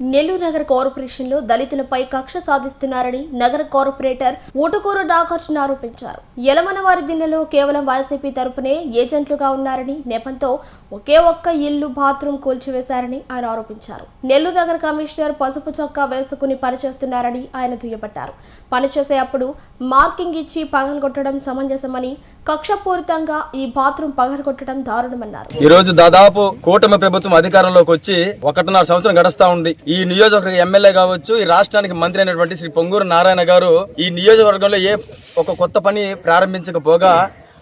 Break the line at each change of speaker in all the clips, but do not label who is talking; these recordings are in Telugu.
నెల్లూరు నగర కార్పొరేషన్లో దళితులపై కక్ష సాధిస్తున్నారని నగర కార్పొరేటర్ ఊటుకూరు నాగార్జున ఆరోపించారు. యలమనవారి దిన్నెలో కేవలం వైసీపీ తరపునే ఏజెంట్లుగా ఉన్నారని నెపంతో ఒకే ఒక్క ఇల్లు బాత్రూమ్ కూల్చివేశారని ఆయన ఆరోపించారు. నెల్లూరు నగర కమిషనర్ పసుపు చొక్కా వేసుకుని పనిచేస్తున్నారని ఆయన దుయ్యబట్టారు. పనిచేసే అప్పుడు మార్కింగ్ ఇచ్చి పగలగొట్టడం సమంజసమని కక్షపూరితంగా ఈ బాత్రూమ్ పగలగొట్టడం దారుణమన్నారు.
ఈ రోజు దాదాపు కూటమి ప్రభుత్వం అధికారంలోకి వచ్చి ఒకటిన్నర సంవత్సరం గడుస్తా ఉంది. ఈ నియోజకవర్గ ఎమ్మెల్యే కావచ్చు ఈ రాష్ట్రానికి మంత్రి అయినటువంటి శ్రీ పొంగూరు నారాయణ గారు ఈ నియోజకవర్గంలో ఏ ఒక కొత్త పని ప్రారంభించకపోగా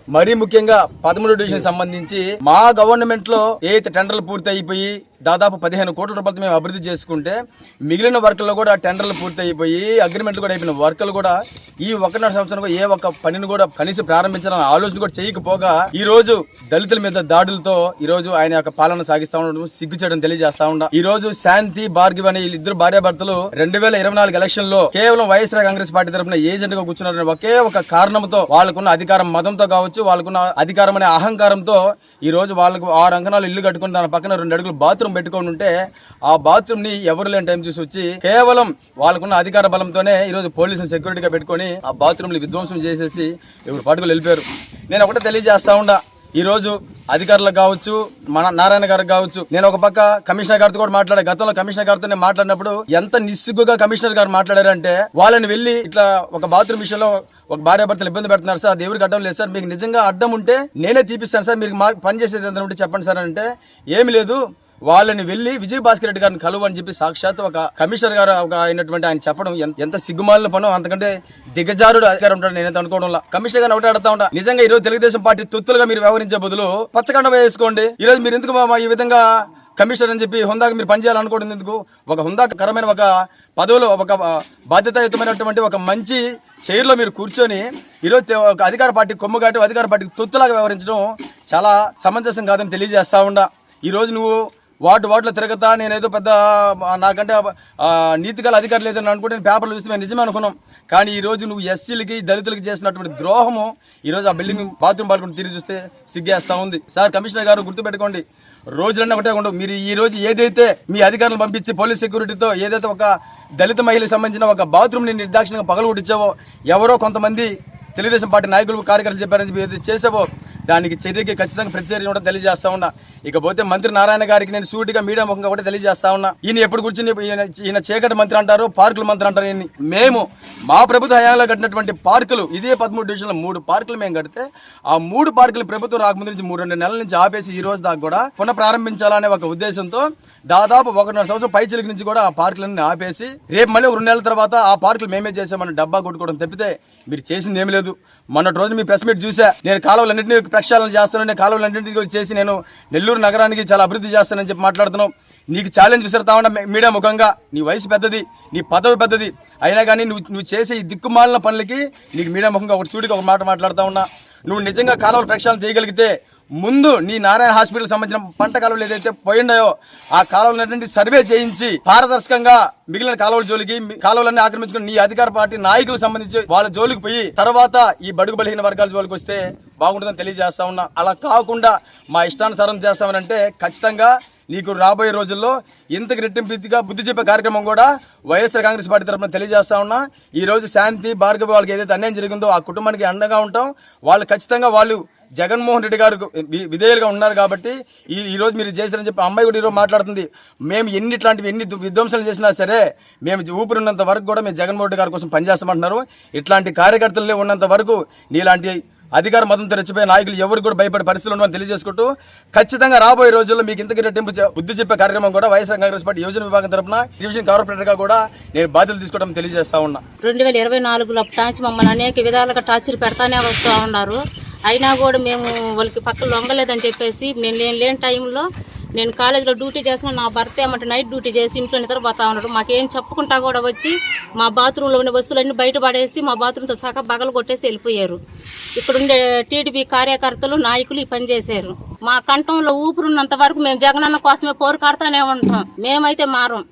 మరీ ముఖ్యంగా పదమూడు డివిజన్ సంబంధించి మా గవర్నమెంట్లో ఏ టెండర్లు పూర్తి అయిపోయి దాదాపు పదిహేను కోట్ల రూపాయలతో మేము అభివృద్ధి చేసుకుంటే మిగిలిన వర్కుల్లో కూడా టెండర్లు పూర్తి అయిపోయి అగ్రిమెంట్లు కూడా అయిపోయిన వర్క్లు కూడా ఈ ఒకటిన్నర సంవత్సరం ఏ ఒక్క పనిని కూడా కనీసం ప్రారంభించాలని ఆలోచన కూడా చేయకపోగా ఈ రోజు దళితుల మీద దాడులతో ఈ రోజు ఆయన యొక్క పాలన సాగిస్తా ఉండడం సిగ్గు చేయడం తెలియజేస్తా ఉండ ఈ రోజు శాంతి భార్గవి అనే ఇద్దరు భార్యాభర్తలు రెండు వేల ఇరవై నాలుగు ఎలక్షన్లో కేవలం వైఎస్ఆర్ కాంగ్రెస్ పార్టీ తరఫున ఏజెంట్గా కూర్చున్నారని ఒకే ఒక కారణంతో వాళ్ళకున్న అధికారం మతంతో కావచ్చు వాళ్ళకున్న అధికారం అనే అహంకారంతో ఈ రోజు వాళ్ళకు ఆరు అంకణాలు ఇల్లు కట్టుకుని దాని పక్కన రెండు అడుగులు బాత్రూమ్ పెట్టుకొని ఉంటే ఆ బాత్రూమ్ని ఎవరు లేని టైం చూసి వచ్చి కేవలం వాళ్ళకున్న అధికార బలంతోనే ఈ రోజు పోలీసులు సెక్యూరిటీగా పెట్టుకొని ఆ బాత్రూమ్ని విధ్వంసం చేసేసి ఎవరు పాటుకులు వెళ్ళిపోయారు. నేను ఒకటే తెలియజేస్తా ఉండా. ఈరోజు అధికారులకు కావచ్చు మన నారాయణ గారికి కావచ్చు నేను ఒక పక్క కమిషనర్ గారితో కూడా మాట్లాడే గతంలో కమిషనర్ గారితో నేను మాట్లాడినప్పుడు ఎంత నిస్సిగ్గుగా కమిషనర్ గారు మాట్లాడారంటే వాళ్ళని వెళ్ళి ఇట్లా ఒక బాత్రూమ్ విషయంలో ఒక భార్య భర్తలు ఇబ్బంది పెడుతున్నారు. సార్ దేవుడికి అడ్డం లేదు సార్ మీకు నిజంగా అడ్డం ఉంటే నేనే తీపిస్తాను సార్ మీరు మా పని చేసేది ఎంత ఉంటే చెప్పండి సార్ అంటే ఏమి లేదు. వాళ్ళని వెళ్ళి విజయ్ భాస్కర్ రెడ్డి గారిని కలవని అని చెప్పి సాక్షాత్ ఒక కమిషనర్ గారు ఒక అయినటువంటి ఆయన చెప్పడం ఎంత- సిగ్గుమాలిన పనో అంతకంటే దిగజారుడు అధికారం ఉంటాడు నేనైతే అనుకోవడం కమిషనర్ గారిని ఒకటి ఆడతా ఉంటా. నిజంగా ఈ రోజు తెలుగుదేశం పార్టీ తొత్తులుగా మీరు వ్యవహరించే బదులు పచ్చకండ వేసుకోండి. ఈ రోజు మీరు ఎందుకు ఈ విధంగా కమిషనర్ అని చెప్పి హుందాగా మీరు పనిచేయాలనుకోవడం ఎందుకు? ఒక హుందాకరమైన ఒక పదవిలో ఒక బాధ్యతాయుతమైనటువంటి ఒక మంచి చైర్లో మీరు కూర్చొని ఈరోజు ఒక అధికార పార్టీ కొమ్ము కాటి అధికార పార్టీకి తొత్తులాగా వ్యవహరించడం చాలా సమంజసం కాదని తెలియజేస్తా ఉండా. ఈరోజు నువ్వు వాటి వాటిలో తిరగతా నేనేదో పెద్ద నాకంటే ఆ, నీతి గల అధికారులు లేదని అనుకుంటే నేను పేపర్లు చూస్తే మేము నిజమే అనుకున్నాం. కానీ ఈ రోజు నువ్వు ఎస్సీలకి దళితులకి చేసినటువంటి ద్రోహము ఈ రోజు ఆ బిల్డింగ్ బాత్రూమ్ పాల్గొని తిరిగి చూస్తే సిగ్గేస్తూ ఉంది. సార్ కమిషనర్ గారు గుర్తుపెట్టుకోండి. రోజులన్నీ ఒకటే ఉండవు. మీరు ఈ రోజు ఏదైతే మీ అధికారులు పంపించి పోలీస్ సెక్యూరిటీతో ఏదైతే ఒక దళిత మహిళకి సంబంధించిన ఒక బాత్రూమ్ని నిర్దాక్షిణంగా పగలగొట్టించావో ఎవరో కొంతమంది తెలుగుదేశం పార్టీ నాయకులు కార్యకర్తలు చెప్పారని చెప్పి ఏదైతే చేసావో దానికి చర్యకి ఖచ్చితంగా ప్రతిచర్య కూడా తెలియజేస్తా ఉన్నా ఇకపోతే మంత్రి నారాయణ గారికి నేను సూటిగా మీడియా ముఖంగా కూడా తెలియజేస్తా ఉన్నా ఈయన ఎప్పుడు కూర్చుని ఈయన ఈయన చీకటి మంత్రి అంటారు పార్కుల మంత్రి అంటారు ఈయన్ని. మేము మా ప్రభుత్వ హయాంలో కట్టినటువంటి పార్కులు ఇదే పదమూడు డివిజన్లో మూడు పార్కులు మేము కడితే ఆ మూడు పార్కులు ప్రభుత్వం రాకముందు నుంచి మూడు రెండు నెలల నుంచి ఆపేసి ఈ రోజు దాకా కూడా పునః ప్రారంభించాలనే ఒక ఉద్దేశంతో దాదాపు ఒకటిన్నర సంవత్సరం పైచిలికి నుంచి కూడా ఆ పార్కులన్నీ ఆపేసి రేపు మళ్ళీ రెండు నెలల తర్వాత ఆ పార్కులు మేమే చేసామని డబ్బా కొట్టుకోవడం తప్పితే మీరు చేసింది ఏమీ లేదు. మొన్నటి రోజు మీ ప్రెస్ మీట్ చూసా. నేను కాలువలన్నింటినీ ప్రక్షాళన నేను కాలువలన్నింటినీ చేసి నేను నెల్లూరు నగరానికి చాలా అభివృద్ధి చేస్తానని చెప్పి మాట్లాడుతున్నాం. నీకు ఛాలెంజ్ విసురుతా మీడియా ముఖంగా. నీ వయసు పెద్దది నీ పదవి పెద్దది. అయినా కానీ నువ్వు నువ్వు చేసే ఈ దిక్కుమాలిన పనులకి నీకు మీడియా ముఖంగా ఒక సూటిగా ఒక మాట మాట్లాడుతా ఉన్నా. నువ్వు నిజంగా కాలువలు ప్రక్షాళన చేయగలిగితే ముందు నీ నారాయణ హాస్పిటల్ సంబంధించిన పంట కాలువలు ఏదైతే పోయిండాయో ఆ కాలువలన్నింటి సర్వే చేయించి పారదర్శకంగా మిగిలిన కాలువల జోలికి కాలువలన్నీ ఆక్రమించుకుని నీ అధికార పార్టీ నాయకులకు సంబంధించి వాళ్ళ జోలికి పోయి తర్వాత ఈ బడుగు బలహీన వర్గాల జోలికి వస్తే బాగుంటుందని తెలియజేస్తా ఉన్నా. అలా కాకుండా మా ఇష్టానుసారం చేస్తామనంటే ఖచ్చితంగా నీకు రాబోయే రోజుల్లో ఇంతకు రెట్టింపుగా బుద్ధి చెప్పే కార్యక్రమం కూడా వైఎస్ఆర్ కాంగ్రెస్ పార్టీ తరఫున తెలియజేస్తా ఉన్నా. ఈ రోజు శాంతి భార్గవి వాళ్ళకి ఏదైతే అన్యాయం జరిగిందో ఆ కుటుంబానికి అండగా ఉంటాం. వాళ్ళు ఖచ్చితంగా వాళ్ళు జగన్మోహన్ రెడ్డి గారు విధేయులుగా ఉన్నారు కాబట్టి ఈ ఈరోజు మీరు చేశారని చెప్పి అమ్మాయి కూడా ఈరోజు మాట్లాడుతుంది. మేము ఎన్ని ఇట్లాంటివి ఎన్ని విధ్వంసాలు చేసినా సరే మేము ఊపిరి ఉన్నంత వరకు కూడా మేము జగన్మోహన్ రెడ్డి గారి కోసం పనిచేస్తామంటున్నారు. ఇట్లాంటి కార్యకర్తలనే ఉన్నంత వరకు నీలాంటి అధికార మతంతో రెచ్చిపోయే నాయకులు ఎవరు కూడా భయపడే పరిస్థితులు ఉండవని తెలియజేసుకుంటూ ఖచ్చితంగా రాబోయే రోజుల్లో మీకు ఇంతకీ రెట్టింపు బుద్ధి చెప్పే కార్యక్రమం కూడా వైఎస్ఆర్ కాంగ్రెస్ పార్టీ యోజన విభాగం తరఫున డివిజన్ కార్పొరేటర్గా కూడా నేను బాధ్యతలు తీసుకోవడం తెలియజేస్తా ఉన్నా.
రెండు వేల ఇరవై నాలుగులో మమ్మల్ని అనేక విధాలుగా టార్చర్ పెడతానే వస్తూ ఉన్నారు. అయినా కూడా మేము వాళ్ళకి పక్కన లొంగలేదని చెప్పేసి నేను నేను లేని టైంలో నేను కాలేజీలో డ్యూటీ చేసిన నా భర్త ఏమంటే నైట్ డ్యూటీ చేసి ఇంట్లో నిద్రపోతా ఉన్నాడు. మాకేం చెప్పుకుంటా కూడా వచ్చి మా బాత్రూంలో ఉన్న వస్తువులన్నీ బయట పడేసి మా బాత్రూంతో సగం బగలు కొట్టేసి వెళ్ళిపోయారు. ఇక్కడుండే టీడీపీ కార్యకర్తలు నాయకులు ఈ పని చేశారు. మా కంఠంలో ఊపిరున్నంత వరకు మేము జగనన్న కోసమే పోరుకాడుతూనే ఉంటాం. మేమైతే మారం.